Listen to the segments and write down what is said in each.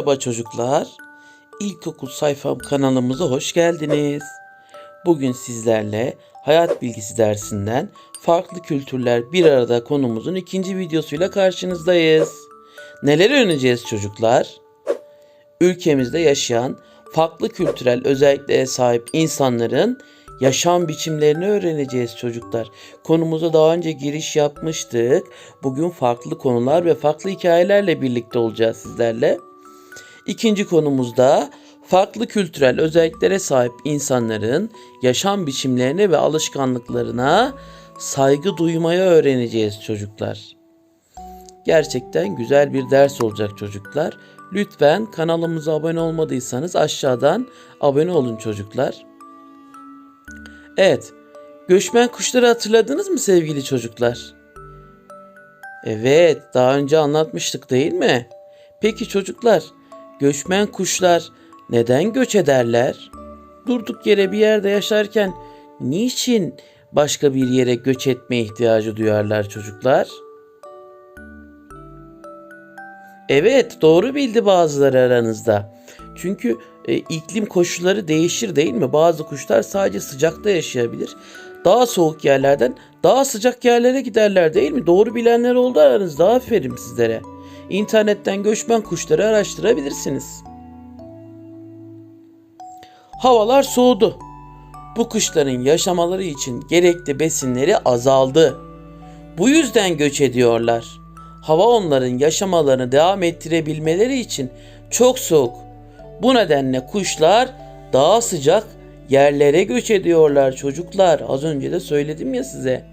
Merhaba çocuklar. İlkokul sayfam kanalımıza hoş geldiniz. Bugün sizlerle hayat bilgisi dersinden farklı kültürler bir arada konumuzun ikinci videosuyla karşınızdayız. Neler öğreneceğiz çocuklar? Ülkemizde yaşayan farklı kültürel özelliklere sahip insanların yaşam biçimlerini öğreneceğiz çocuklar. Konumuza daha önce giriş yapmıştık. Bugün farklı konular ve farklı hikayelerle birlikte olacağız sizlerle. İkinci konumuzda farklı kültürel özelliklere sahip insanların yaşam biçimlerine ve alışkanlıklarına saygı duymayı öğreneceğiz çocuklar. Gerçekten güzel bir ders olacak çocuklar. Lütfen kanalımıza abone olmadıysanız aşağıdan abone olun çocuklar. Evet, göçmen kuşları hatırladınız mı sevgili çocuklar? Evet, daha önce anlatmıştık değil mi? Peki çocuklar, göçmen kuşlar neden göç ederler? Durduk yere bir yerde yaşarken niçin başka bir yere göç etme ihtiyacı duyarlar çocuklar? Evet, doğru bildi bazıları aranızda. Çünkü e, iklim koşulları değişir değil mi? Bazı kuşlar sadece sıcakta yaşayabilir. Daha soğuk yerlerden daha sıcak yerlere giderler değil mi? Doğru bilenler oldu aranızda. Aferin sizlere. İnternetten göçmen kuşları araştırabilirsiniz. Havalar soğudu. Bu kuşların yaşamaları için gerekli besinleri azaldı. Bu yüzden göç ediyorlar. Hava onların yaşamalarını devam ettirebilmeleri için çok soğuk. Bu nedenle kuşlar daha sıcak yerlere göç ediyorlar çocuklar. Az önce de söyledim ya size.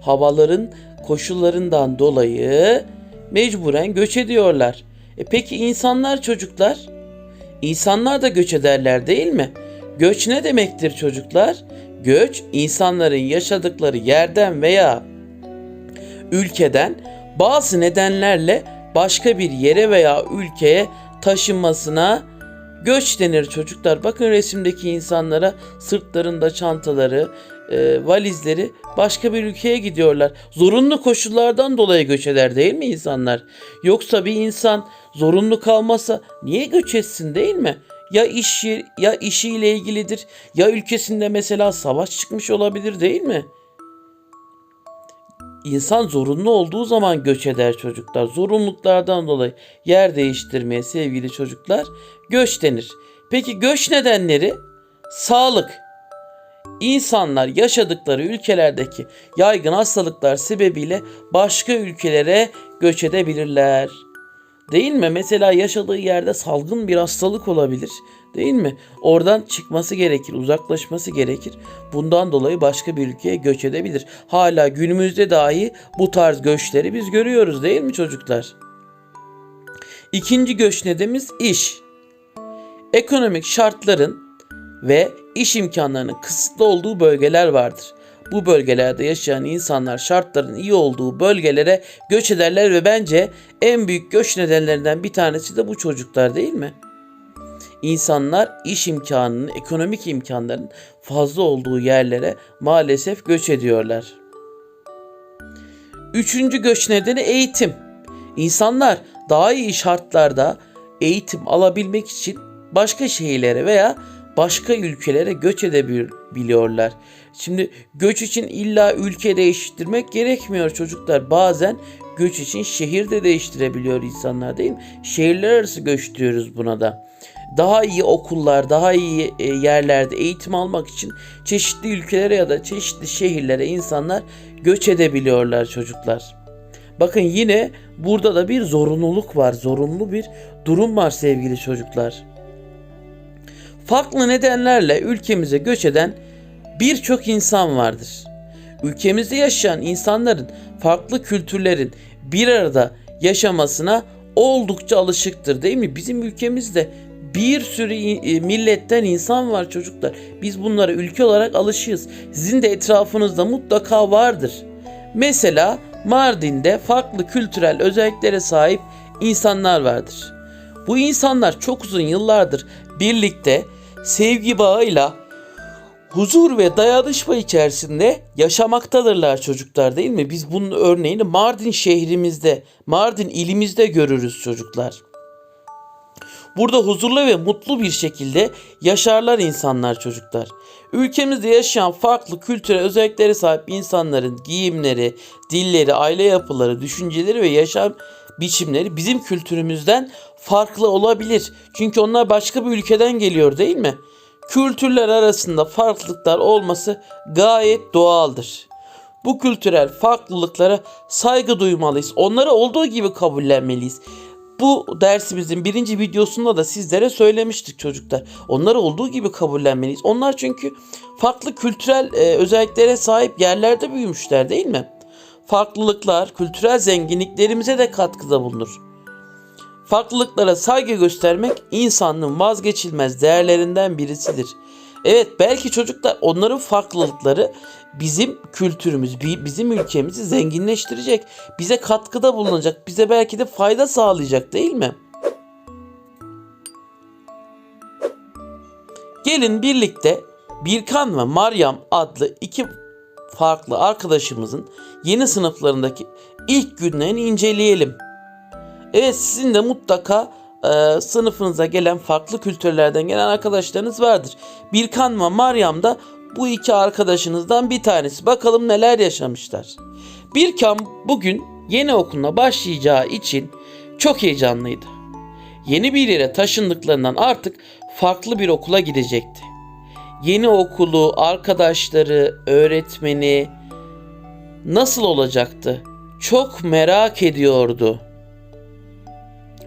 Havaların koşullarından dolayı mecburen göç ediyorlar. E peki insanlar çocuklar? İnsanlar da göç ederler değil mi? Göç ne demektir çocuklar? Göç insanların yaşadıkları yerden veya ülkeden bazı nedenlerle başka bir yere veya ülkeye taşınmasına göç denir çocuklar. Bakın resimdeki insanlara sırtlarında çantaları, e, valizleri başka bir ülkeye gidiyorlar. Zorunlu koşullardan dolayı göç eder değil mi insanlar? Yoksa bir insan zorunlu kalmasa niye göç etsin değil mi? Ya iş yer- ya işiyle ilgilidir ya ülkesinde mesela savaş çıkmış olabilir değil mi? İnsan zorunlu olduğu zaman göç eder çocuklar. Zorunluluklardan dolayı yer değiştirmeye sevgili çocuklar göç denir. Peki göç nedenleri? Sağlık. İnsanlar yaşadıkları ülkelerdeki yaygın hastalıklar sebebiyle başka ülkelere göç edebilirler. Değil mi? Mesela yaşadığı yerde salgın bir hastalık olabilir. Değil mi? Oradan çıkması gerekir, uzaklaşması gerekir. Bundan dolayı başka bir ülkeye göç edebilir. Hala günümüzde dahi bu tarz göçleri biz görüyoruz değil mi çocuklar? İkinci göç nedeniz iş. Ekonomik şartların ve iş imkanlarının kısıtlı olduğu bölgeler vardır. Bu bölgelerde yaşayan insanlar şartların iyi olduğu bölgelere göç ederler ve bence en büyük göç nedenlerinden bir tanesi de bu çocuklar değil mi? İnsanlar iş imkanının, ekonomik imkanların fazla olduğu yerlere maalesef göç ediyorlar. Üçüncü göç nedeni eğitim. İnsanlar daha iyi şartlarda eğitim alabilmek için başka şehirlere veya başka ülkelere göç edebiliyorlar. Şimdi göç için illa ülke değiştirmek gerekmiyor çocuklar. Bazen göç için şehir de değiştirebiliyor insanlar değil mi? Şehirler arası göç diyoruz buna da. Daha iyi okullar, daha iyi e, yerlerde eğitim almak için çeşitli ülkelere ya da çeşitli şehirlere insanlar göç edebiliyorlar çocuklar. Bakın yine burada da bir zorunluluk var. Zorunlu bir durum var sevgili çocuklar. Farklı nedenlerle ülkemize göç eden birçok insan vardır. Ülkemizde yaşayan insanların farklı kültürlerin bir arada yaşamasına oldukça alışıktır değil mi? Bizim ülkemizde bir sürü e, milletten insan var çocuklar. Biz bunlara ülke olarak alışığız. Sizin de etrafınızda mutlaka vardır. Mesela Mardin'de farklı kültürel özelliklere sahip insanlar vardır. Bu insanlar çok uzun yıllardır birlikte sevgi bağıyla huzur ve dayanışma içerisinde yaşamaktadırlar çocuklar değil mi? Biz bunun örneğini Mardin şehrimizde, Mardin ilimizde görürüz çocuklar. Burada huzurlu ve mutlu bir şekilde yaşarlar insanlar çocuklar. Ülkemizde yaşayan farklı kültürel özelliklere sahip insanların giyimleri, dilleri, aile yapıları, düşünceleri ve yaşam biçimleri bizim kültürümüzden farklı olabilir. Çünkü onlar başka bir ülkeden geliyor değil mi? Kültürler arasında farklılıklar olması gayet doğaldır. Bu kültürel farklılıklara saygı duymalıyız. Onları olduğu gibi kabullenmeliyiz. Bu dersimizin birinci videosunda da sizlere söylemiştik çocuklar. Onları olduğu gibi kabullenmeliyiz. Onlar çünkü farklı kültürel e, özelliklere sahip yerlerde büyümüşler değil mi? Farklılıklar kültürel zenginliklerimize de katkıda bulunur. Farklılıklara saygı göstermek insanlığın vazgeçilmez değerlerinden birisidir. Evet belki çocuklar onların farklılıkları bizim kültürümüz, bi- bizim ülkemizi zenginleştirecek. Bize katkıda bulunacak, bize belki de fayda sağlayacak değil mi? Gelin birlikte Birkan ve Maryam adlı iki farklı arkadaşımızın yeni sınıflarındaki ilk günlerini inceleyelim. Evet sizin de mutlaka e, sınıfınıza gelen farklı kültürlerden gelen arkadaşlarınız vardır. Birkan ve Maryam da bu iki arkadaşınızdan bir tanesi. Bakalım neler yaşamışlar. Birkan bugün yeni okuluna başlayacağı için çok heyecanlıydı. Yeni bir yere taşındıklarından artık farklı bir okula gidecekti. Yeni okulu, arkadaşları, öğretmeni nasıl olacaktı? Çok merak ediyordu.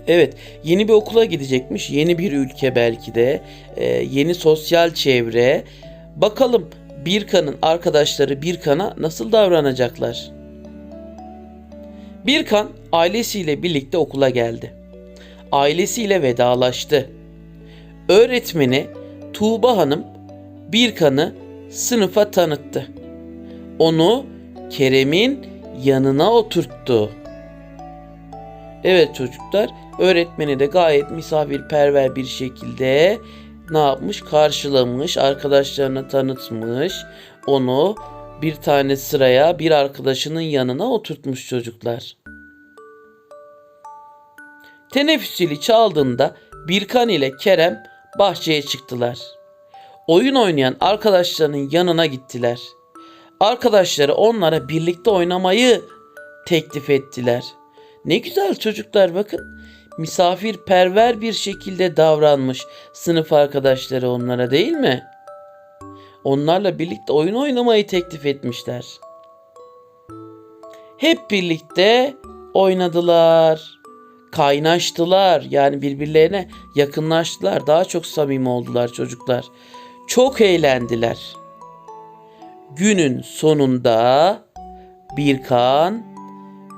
Evet, yeni bir okula gidecekmiş, yeni bir ülke belki de, e, yeni sosyal çevre. Bakalım Birkan'ın arkadaşları Birkan'a nasıl davranacaklar? Birkan ailesiyle birlikte okula geldi. Ailesiyle vedalaştı. Öğretmeni Tuğba Hanım Birkan'ı sınıfa tanıttı. Onu Kerem'in yanına oturttu. Evet çocuklar, öğretmeni de gayet misafirperver bir şekilde ne yapmış? Karşılamış, arkadaşlarına tanıtmış. Onu bir tane sıraya bir arkadaşının yanına oturtmuş çocuklar. Teneffüs çaldığında Birkan ile Kerem bahçeye çıktılar. Oyun oynayan arkadaşlarının yanına gittiler. Arkadaşları onlara birlikte oynamayı teklif ettiler. Ne güzel çocuklar bakın. Misafirperver bir şekilde davranmış sınıf arkadaşları onlara değil mi? Onlarla birlikte oyun oynamayı teklif etmişler. Hep birlikte oynadılar. Kaynaştılar. Yani birbirlerine yakınlaştılar. Daha çok samimi oldular çocuklar. Çok eğlendiler. Günün sonunda Birkan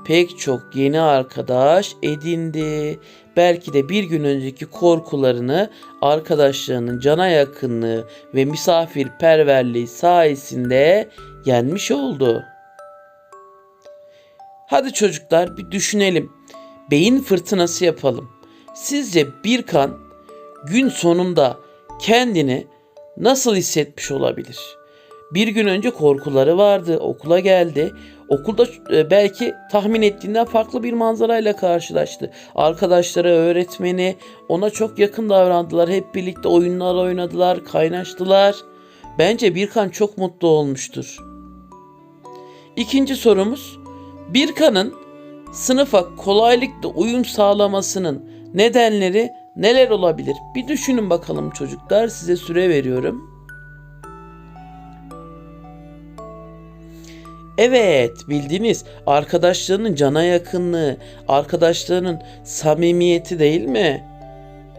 pek çok yeni arkadaş edindi. Belki de bir gün önceki korkularını arkadaşlarının cana yakınlığı ve misafirperverliği sayesinde yenmiş oldu. Hadi çocuklar bir düşünelim. Beyin fırtınası yapalım. Sizce Birkan gün sonunda kendini nasıl hissetmiş olabilir? Bir gün önce korkuları vardı, okula geldi. Okulda e, belki tahmin ettiğinden farklı bir manzarayla karşılaştı. Arkadaşları, öğretmeni ona çok yakın davrandılar. Hep birlikte oyunlar oynadılar, kaynaştılar. Bence Birkan çok mutlu olmuştur. İkinci sorumuz. Birkan'ın sınıfa kolaylıkla uyum sağlamasının nedenleri neler olabilir? Bir düşünün bakalım çocuklar. Size süre veriyorum. Evet bildiniz arkadaşlarının cana yakınlığı, arkadaşlarının samimiyeti değil mi?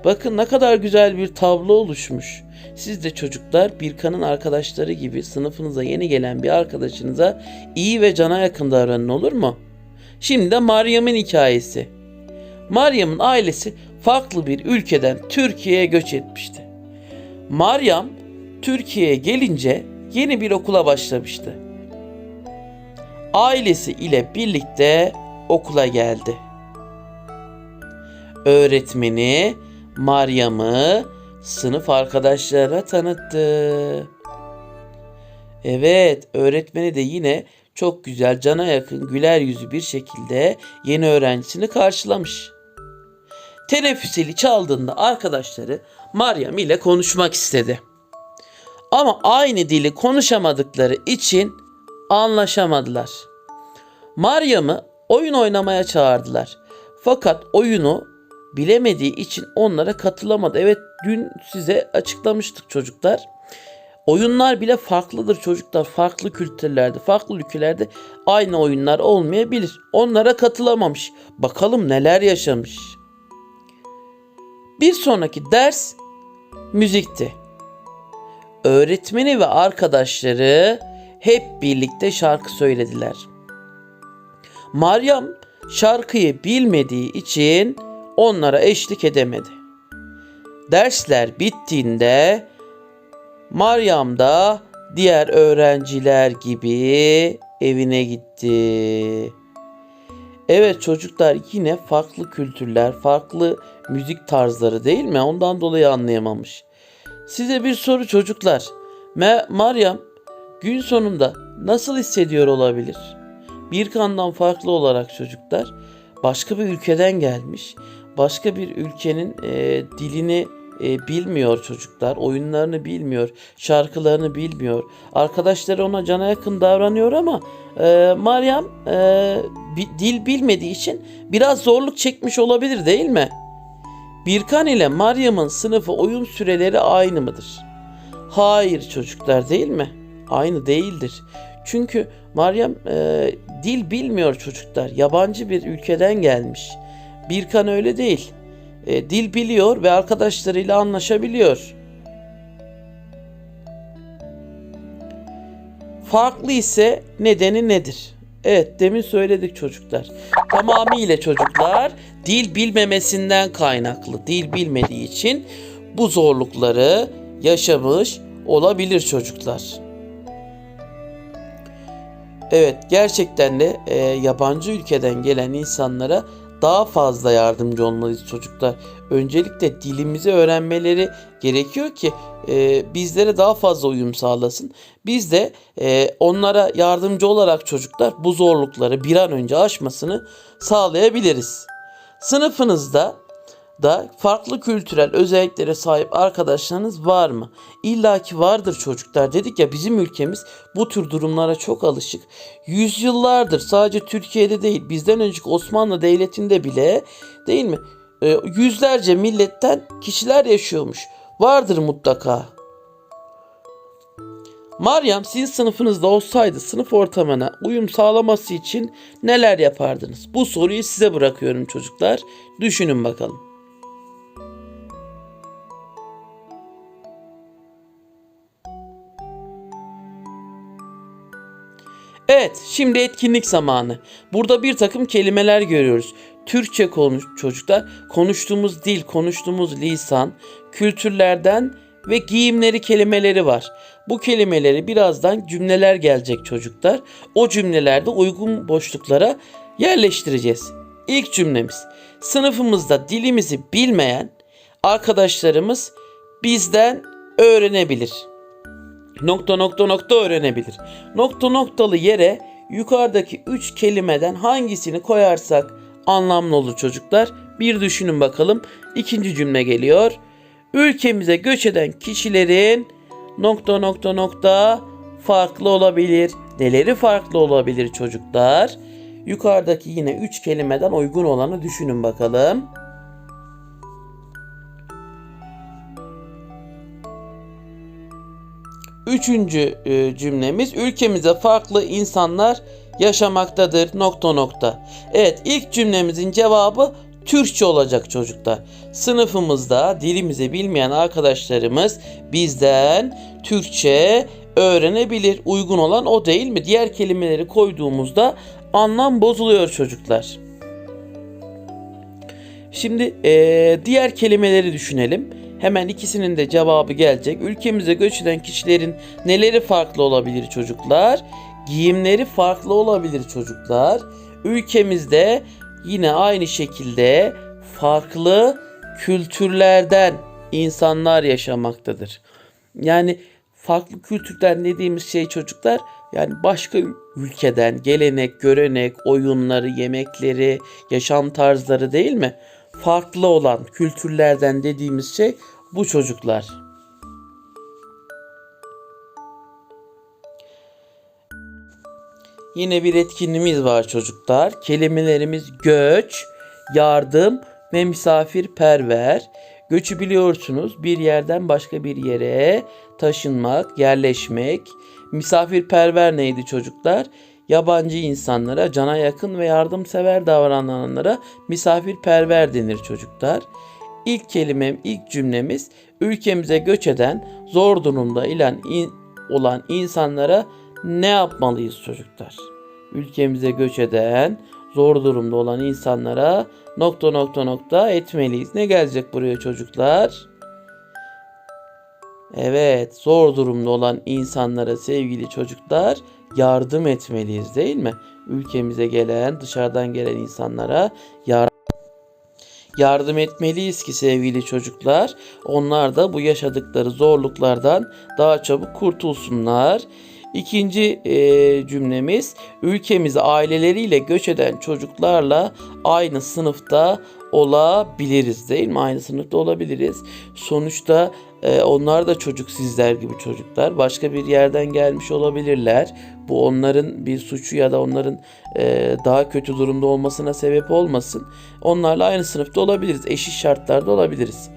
Bakın ne kadar güzel bir tablo oluşmuş. Siz de çocuklar Birkan'ın arkadaşları gibi sınıfınıza yeni gelen bir arkadaşınıza iyi ve cana yakın davranın olur mu? Şimdi de Meryem'in hikayesi. Meryem'in ailesi farklı bir ülkeden Türkiye'ye göç etmişti. Meryem Türkiye'ye gelince yeni bir okula başlamıştı ailesi ile birlikte okula geldi. Öğretmeni Meryem'i sınıf arkadaşlarına tanıttı. Evet, öğretmeni de yine çok güzel, cana yakın, güler yüzü bir şekilde yeni öğrencisini karşılamış. Teneffüs zili çaldığında arkadaşları Meryem ile konuşmak istedi. Ama aynı dili konuşamadıkları için anlaşamadılar. Meryem'i oyun oynamaya çağırdılar. Fakat oyunu bilemediği için onlara katılamadı. Evet dün size açıklamıştık çocuklar. Oyunlar bile farklıdır çocuklar. Farklı kültürlerde, farklı ülkelerde aynı oyunlar olmayabilir. Onlara katılamamış. Bakalım neler yaşamış. Bir sonraki ders müzikti. Öğretmeni ve arkadaşları hep birlikte şarkı söylediler. Meryem şarkıyı bilmediği için onlara eşlik edemedi. Dersler bittiğinde Meryem da diğer öğrenciler gibi evine gitti. Evet çocuklar yine farklı kültürler, farklı müzik tarzları değil mi? Ondan dolayı anlayamamış. Size bir soru çocuklar. Me Meryem gün sonunda nasıl hissediyor olabilir? Bir kandan farklı olarak çocuklar başka bir ülkeden gelmiş. Başka bir ülkenin e, dilini e, bilmiyor çocuklar. Oyunlarını bilmiyor. Şarkılarını bilmiyor. Arkadaşları ona cana yakın davranıyor ama e, Meryem e, dil bilmediği için biraz zorluk çekmiş olabilir değil mi? Birkan ile Meryem'in sınıfı oyun süreleri aynı mıdır? Hayır çocuklar değil mi? Aynı değildir. Çünkü Meryem e, dil bilmiyor çocuklar. Yabancı bir ülkeden gelmiş. Birkan öyle değil. E, dil biliyor ve arkadaşlarıyla anlaşabiliyor. Farklı ise nedeni nedir? Evet demin söyledik çocuklar. Tamamıyla çocuklar dil bilmemesinden kaynaklı. Dil bilmediği için bu zorlukları yaşamış olabilir çocuklar. Evet gerçekten de e, yabancı ülkeden gelen insanlara daha fazla yardımcı olmalıyız çocuklar. Öncelikle dilimizi öğrenmeleri gerekiyor ki e, bizlere daha fazla uyum sağlasın. Biz de e, onlara yardımcı olarak çocuklar bu zorlukları bir an önce aşmasını sağlayabiliriz. Sınıfınızda da farklı kültürel özelliklere sahip arkadaşlarınız var mı? İlla ki vardır çocuklar. Dedik ya bizim ülkemiz bu tür durumlara çok alışık. Yüzyıllardır sadece Türkiye'de değil bizden önceki Osmanlı Devleti'nde bile değil mi? Ee, yüzlerce milletten kişiler yaşıyormuş. Vardır mutlaka. Meryem sizin sınıfınızda olsaydı sınıf ortamına uyum sağlaması için neler yapardınız? Bu soruyu size bırakıyorum çocuklar. Düşünün bakalım. Evet, şimdi etkinlik zamanı. Burada bir takım kelimeler görüyoruz. Türkçe konuş çocuklar, konuştuğumuz dil, konuştuğumuz lisan, kültürlerden ve giyimleri kelimeleri var. Bu kelimeleri birazdan cümleler gelecek çocuklar. O cümlelerde uygun boşluklara yerleştireceğiz. İlk cümlemiz. Sınıfımızda dilimizi bilmeyen arkadaşlarımız bizden öğrenebilir nokta nokta nokta öğrenebilir. Nokta noktalı yere yukarıdaki üç kelimeden hangisini koyarsak anlamlı olur çocuklar. Bir düşünün bakalım. İkinci cümle geliyor. Ülkemize göç eden kişilerin nokta nokta nokta farklı olabilir. Neleri farklı olabilir çocuklar? Yukarıdaki yine üç kelimeden uygun olanı düşünün bakalım. Üçüncü e, cümlemiz ülkemizde farklı insanlar yaşamaktadır nokta nokta. Evet ilk cümlemizin cevabı Türkçe olacak çocuklar. Sınıfımızda dilimizi bilmeyen arkadaşlarımız bizden Türkçe öğrenebilir. Uygun olan o değil mi? Diğer kelimeleri koyduğumuzda anlam bozuluyor çocuklar. Şimdi eee, diğer kelimeleri düşünelim. Hemen ikisinin de cevabı gelecek. Ülkemize göç eden kişilerin neleri farklı olabilir çocuklar? Giyimleri farklı olabilir çocuklar. Ülkemizde yine aynı şekilde farklı kültürlerden insanlar yaşamaktadır. Yani farklı kültürden dediğimiz şey çocuklar yani başka ülkeden gelenek, görenek, oyunları, yemekleri, yaşam tarzları değil mi? Farklı olan kültürlerden dediğimiz şey bu çocuklar. Yine bir etkinliğimiz var çocuklar. Kelimelerimiz göç, yardım ve misafirperver. Göçü biliyorsunuz bir yerden başka bir yere taşınmak, yerleşmek. Misafirperver neydi çocuklar? Yabancı insanlara, cana yakın ve yardımsever davrananlara misafirperver denir çocuklar. İlk kelimem, ilk cümlemiz ülkemize göç eden, zor durumda ilan in- olan insanlara ne yapmalıyız çocuklar? Ülkemize göç eden, zor durumda olan insanlara nokta nokta nokta etmeliyiz. Ne gelecek buraya çocuklar? Evet, zor durumda olan insanlara sevgili çocuklar yardım etmeliyiz değil mi? Ülkemize gelen, dışarıdan gelen insanlara yardım etmeliyiz ki sevgili çocuklar onlar da bu yaşadıkları zorluklardan daha çabuk kurtulsunlar. İkinci e, cümlemiz ülkemize aileleriyle göç eden çocuklarla aynı sınıfta olabiliriz değil mi? Aynı sınıfta olabiliriz. Sonuçta e, onlar da çocuk sizler gibi çocuklar. Başka bir yerden gelmiş olabilirler. Bu onların bir suçu ya da onların e, daha kötü durumda olmasına sebep olmasın. Onlarla aynı sınıfta olabiliriz. Eşit şartlarda olabiliriz.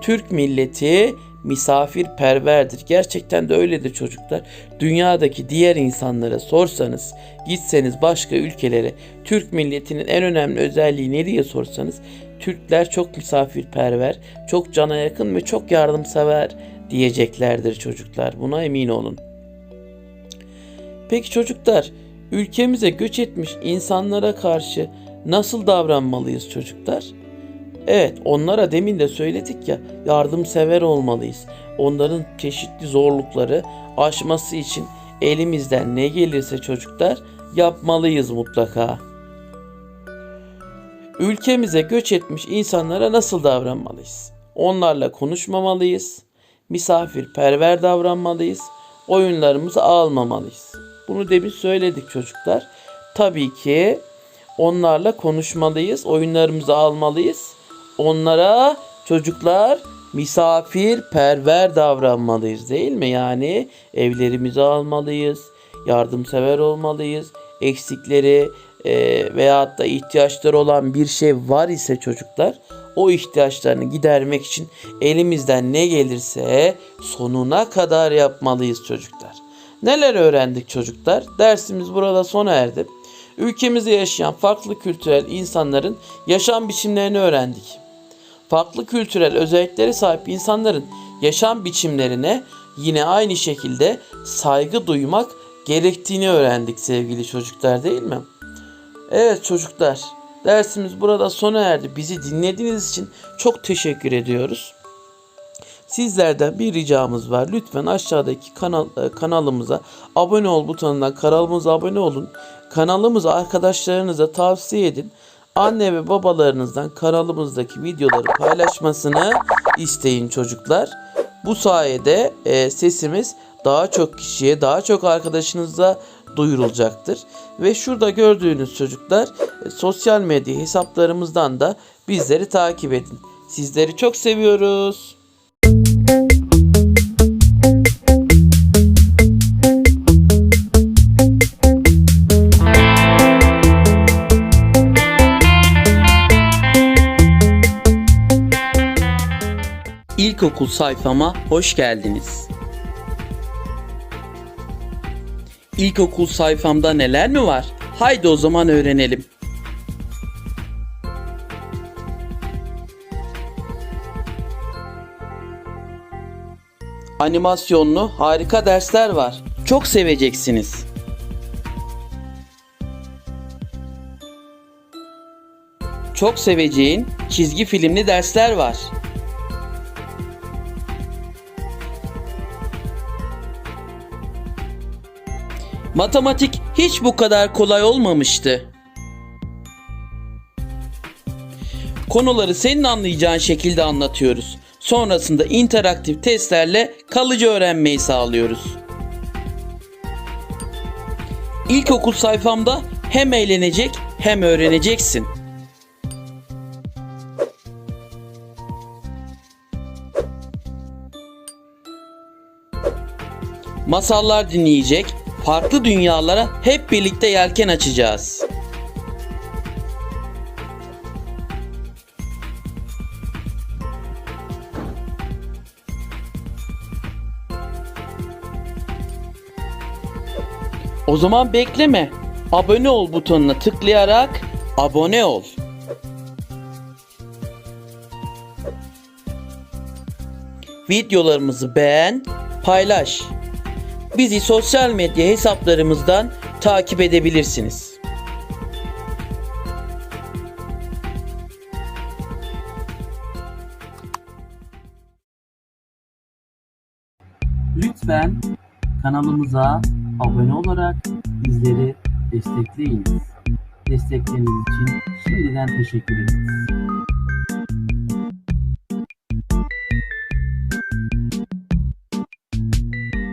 Türk milleti misafirperverdir. Gerçekten de öyledir çocuklar. Dünyadaki diğer insanlara sorsanız, gitseniz başka ülkelere Türk milletinin en önemli özelliği ne diye sorsanız Türkler çok misafirperver, çok cana yakın ve çok yardımsever diyeceklerdir çocuklar. Buna emin olun. Peki çocuklar, ülkemize göç etmiş insanlara karşı nasıl davranmalıyız çocuklar? Evet, onlara demin de söyledik ya, yardımsever olmalıyız. Onların çeşitli zorlukları aşması için elimizden ne gelirse çocuklar yapmalıyız mutlaka. Ülkemize göç etmiş insanlara nasıl davranmalıyız? Onlarla konuşmamalıyız. Misafirperver davranmalıyız. Oyunlarımızı almamalıyız. Bunu demin söyledik çocuklar. Tabii ki onlarla konuşmalıyız. Oyunlarımızı almalıyız. Onlara çocuklar misafirperver davranmalıyız değil mi? Yani evlerimize almalıyız. Yardımsever olmalıyız. Eksikleri e, veyahut da ihtiyaçları olan bir şey var ise çocuklar o ihtiyaçlarını gidermek için elimizden ne gelirse sonuna kadar yapmalıyız çocuklar. Neler öğrendik çocuklar? Dersimiz burada sona erdi. Ülkemizde yaşayan farklı kültürel insanların yaşam biçimlerini öğrendik. Farklı kültürel özellikleri sahip insanların yaşam biçimlerine yine aynı şekilde saygı duymak gerektiğini öğrendik sevgili çocuklar değil mi? Evet çocuklar, dersimiz burada sona erdi. Bizi dinlediğiniz için çok teşekkür ediyoruz. Sizlerden bir ricamız var. Lütfen aşağıdaki kanal e, kanalımıza abone ol butonundan kanalımıza abone olun. Kanalımızı arkadaşlarınıza tavsiye edin. Anne ve babalarınızdan kanalımızdaki videoları paylaşmasını isteyin çocuklar. Bu sayede e, sesimiz daha çok kişiye, daha çok arkadaşınıza duyurulacaktır. Ve şurada gördüğünüz çocuklar e, sosyal medya hesaplarımızdan da bizleri takip edin. Sizleri çok seviyoruz. İlkokul sayfama hoş geldiniz. İlkokul sayfamda neler mi var? Haydi o zaman öğrenelim. Animasyonlu harika dersler var. Çok seveceksiniz. Çok seveceğin çizgi filmli dersler var. Matematik hiç bu kadar kolay olmamıştı. Konuları senin anlayacağın şekilde anlatıyoruz. Sonrasında interaktif testlerle kalıcı öğrenmeyi sağlıyoruz. İlkokul sayfamda hem eğlenecek hem öğreneceksin. Masallar dinleyecek, farklı dünyalara hep birlikte yelken açacağız. O zaman bekleme. Abone ol butonuna tıklayarak abone ol. Videolarımızı beğen, paylaş. Bizi sosyal medya hesaplarımızdan takip edebilirsiniz. Lütfen kanalımıza abone olarak bizleri destekleyiniz. Destekleriniz için şimdiden teşekkür ederiz.